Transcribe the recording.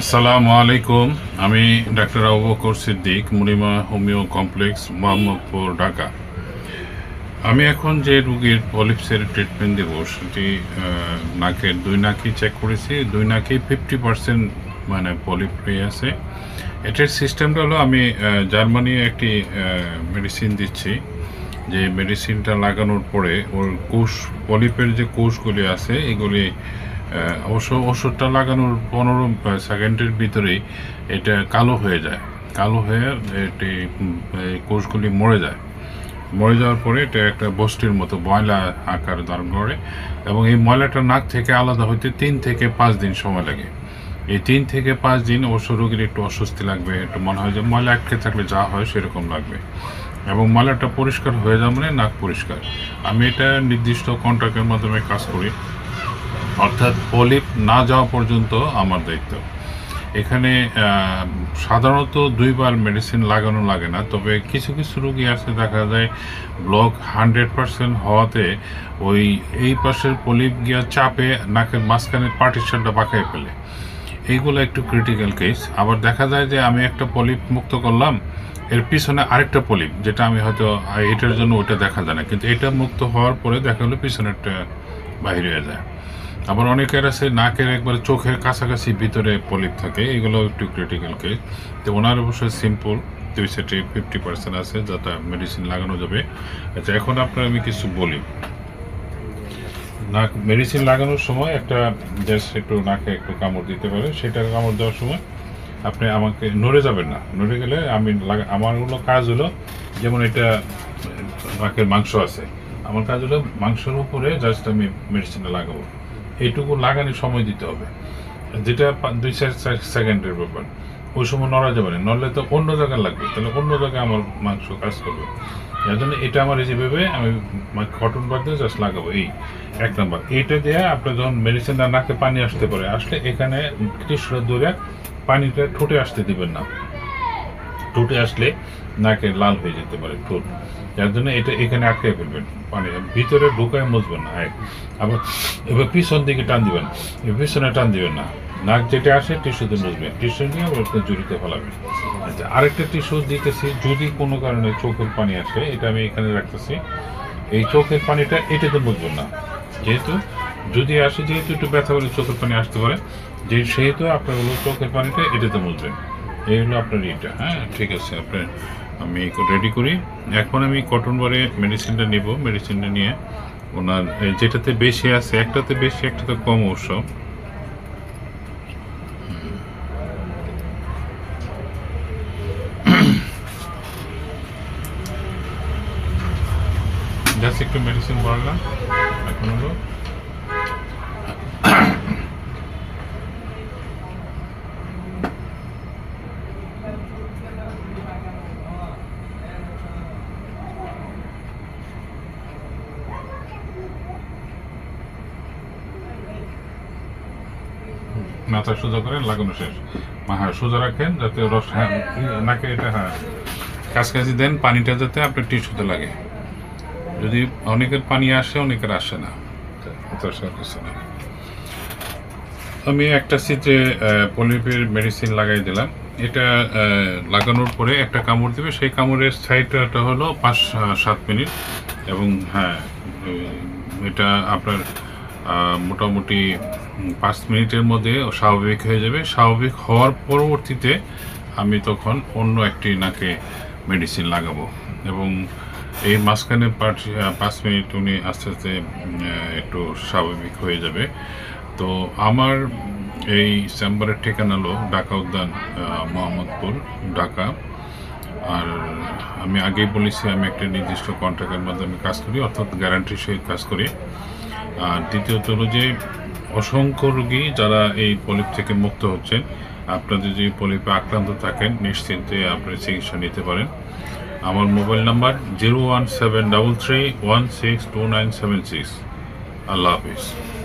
আসসালামু আলাইকুম। আমি ডাক্তার আবু বকর সিদ্দিক, মুনিমা হোমিও কমপ্লেক্স, মোহাম্মদপুর, ঢাকা। আমি এখন যে রুগীর পলিপসের ট্রিটমেন্ট দেবো, সেটি নাকের দুই নাকই চেক করেছি। দুই নাকেই ফিফটি পার্সেন্ট মানে পলিপ হয়ে আছে। এটার সিস্টেমটা হলো, আমি জার্মানি একটি মেডিসিন দিচ্ছি। যে মেডিসিনটা লাগানোর পরে ওর কোষ পলিপের যে কোষগুলি আছে, এগুলি অবশ্য ওষুধটা লাগানোর পনেরো সেকেন্ডের ভিতরেই এটা কালো হয়ে যায়। কালো হয়ে এটি কোষগুলি মরে যায়। মরে যাওয়ার পরে এটা একটা বস্তির মতো ময়লা আকার ধারণ করে এবং এই ময়লাটা নাক থেকে আলাদা হতে তিন থেকে পাঁচ দিন সময় লাগে। এই তিন থেকে পাঁচ দিন অবশ্য রোগীর একটু অস্বস্তি লাগবে, একটু মনে হয় যে ময়লা আটকে থাকলে যা হয় সেরকম লাগবে। এবং ময়লাটা পরিষ্কার হয়ে যাওয়া মানে নাক পরিষ্কার। আমি এটা নির্দিষ্ট কন্ট্রাক্টের মাধ্যমে কাজ করি। অর্থাৎ পলিপ না যাওয়া পর্যন্ত আমার দায়িত্ব। এখানে সাধারণত দুইবার মেডিসিন লাগানো লাগে না, তবে কিছু কিছু রোগী আছে, দেখা যায় ব্লক হান্ড্রেড পার্সেন্ট হওয়াতে ওই এই পাশের পলিপ গিয়া চাপে নাকের মাঝখানে পার্টিশনটা বাঁকায় ফেলে। এইগুলো একটু ক্রিটিক্যাল কেস আবার দেখা যায় যে আমি একটা পলিপ মুক্ত করলাম, এর পিছনে আরেকটা পলিপ যেটা আমি হয়তো এটার জন্য ওটা দেখা যায় না। কিন্তু এটা মুক্ত হওয়ার পরে দেখা হলো পিছনেরটা বাহির হয়ে যায়। আবার অনেকের আছে নাকের একবার চোখের কাছাকাছি ভিতরে পলিপ থাকে, এগুলো একটু ক্রিটিক্যাল কেস তো ওনার অবশ্যই সিম্পল দুই সেটে ফিফটি পার্সেন্ট আছে যাতে মেডিসিন লাগানো যাবে। আচ্ছা এখন আপনার আমি কিছু বলি। নাক মেডিসিন লাগানোর সময় একটা জাস্ট একটু নাকে একটু কামড় দিতে পারে, সেটা কামড় দেওয়ার সময় আপনি আমাকে নড়ে যাবেন না। নড়ে গেলে আমি আমার হলো কাজ হলো, যেমন এটা নাকের মাংস আছে। আমার কাজ হলো মাংসের উপরে জাস্ট আমি মেডিসিনটা লাগাবো। এইটুকু লাগানোর সময় দিতে হবে। যেটা দুই চার সেকেন্ডের ব্যাপার। ওই সময় নড়া যাবে না। নড়লে তো অন্য জায়গায় লাগবে। তাহলে অন্য জায়গায় আমার মাংস কাজ করবে। যার জন্য এটা আমার এই যেভাবে আমি কটন বাদ দিয়ে জাস্ট লাগাবো। এই এক নম্বর। এইটা দিয়ে আপনার যখন মেডিসিনটা নাকে পানি আসতে পারে, আসলে এখানে টিসুটা দূরে পানিটা ঠোঁটে আসতে দিবেন না। ঠোঁটে আসলে নাকে লাল হয়ে যেতে পারে ঠোঁট। যার জন্য এটা এখানে আটকে ফেলবেন। মানে ভিতরে ঢুকায় মুছবেন না। এক আবার এবার পিছন দিকে টান দিবেন। পিছনে টান দিবেন না। নাক যেটা আসে টিস্যুতে মুছবেন। টিস্যু নিয়ে আবার আপনি জুড়িতে ফেলাবেন। আচ্ছা আরেকটা টিস্যু দিতেছি। যদি কোনো কারণে চোখের পানি আসে, এটা আমি এখানে রাখতেছি। এই চোখের পানিটা এটাতে মুছবেন না। যেহেতু যদি আসে, যেহেতু একটু ব্যথা বলে চোখের পানি আসতে পারে, যে সেহেতু আপনার চোখের পানিটা এটাতে মুছবেন। এই হলো আপনার এটা হ্যাঁ ঠিক আছে আপনার আমি রেডি করি। এখন আমি কটন বারে মেডিসিনটা নিব মেডিসিনটা নিয়ে ওনার যেটাতে বেশি আছে, একটাতে বেশি, একটাতে কম অবশ্য। একটু মেডিসিন বাড়লাম, এখন হলো মাথা সোজা করে লাগানো শেষ। হ্যাঁ সোজা রাখেন যাতে রস হ্যাঁ নাকে এটা হ্যাঁ কাছাকাছি দেন, পানিটা যাতে আপনার টিস্যুতে লাগে। যদি অনেকের পানি আসে, অনেকের আসে না। আমি একটা সিটে পলিপের মেডিসিন লাগাই দিলাম। এটা লাগানোর পরে একটা কামড় দেবে। সেই কামড়ের সাইডটা হলো পাঁচ, সাত মিনিট এবং হ্যাঁ এটা আপনার মোটামুটি পাঁচ মিনিটের মধ্যে স্বাভাবিক হয়ে যাবে। স্বাভাবিক হওয়ার পরবর্তীতে আমি তখন অন্য একটি নাকে মেডিসিন লাগাবো। এবং এই মাঝখানে পাঁচ- মিনিট উনি আস্তে আস্তে একটু স্বাভাবিক হয়ে যাবে। তো আমার এই চেম্বারের ঠিকানা হলো ঢাকা উদ্যান মোহাম্মদপুর, ঢাকা। আর আমি আগেই বলেছি, আমি একটা নির্দিষ্ট কন্ট্রাক্টের মাধ্যমে কাজ করি, অর্থাৎ গ্যারান্টির সহিত কাজ করি। আর দ্বিতীয়ত হলো যে অসংখ্য রোগী যারা এই পলিপ থেকে মুক্ত হচ্ছেন। আপনাদের যদি পলিপে আক্রান্ত থাকেন, নিশ্চিন্তে আপনি চিকিৎসা নিতে পারেন। আমার mobile number zero one seven double three one six two nine seven six. আল্লাহ হাফিজ।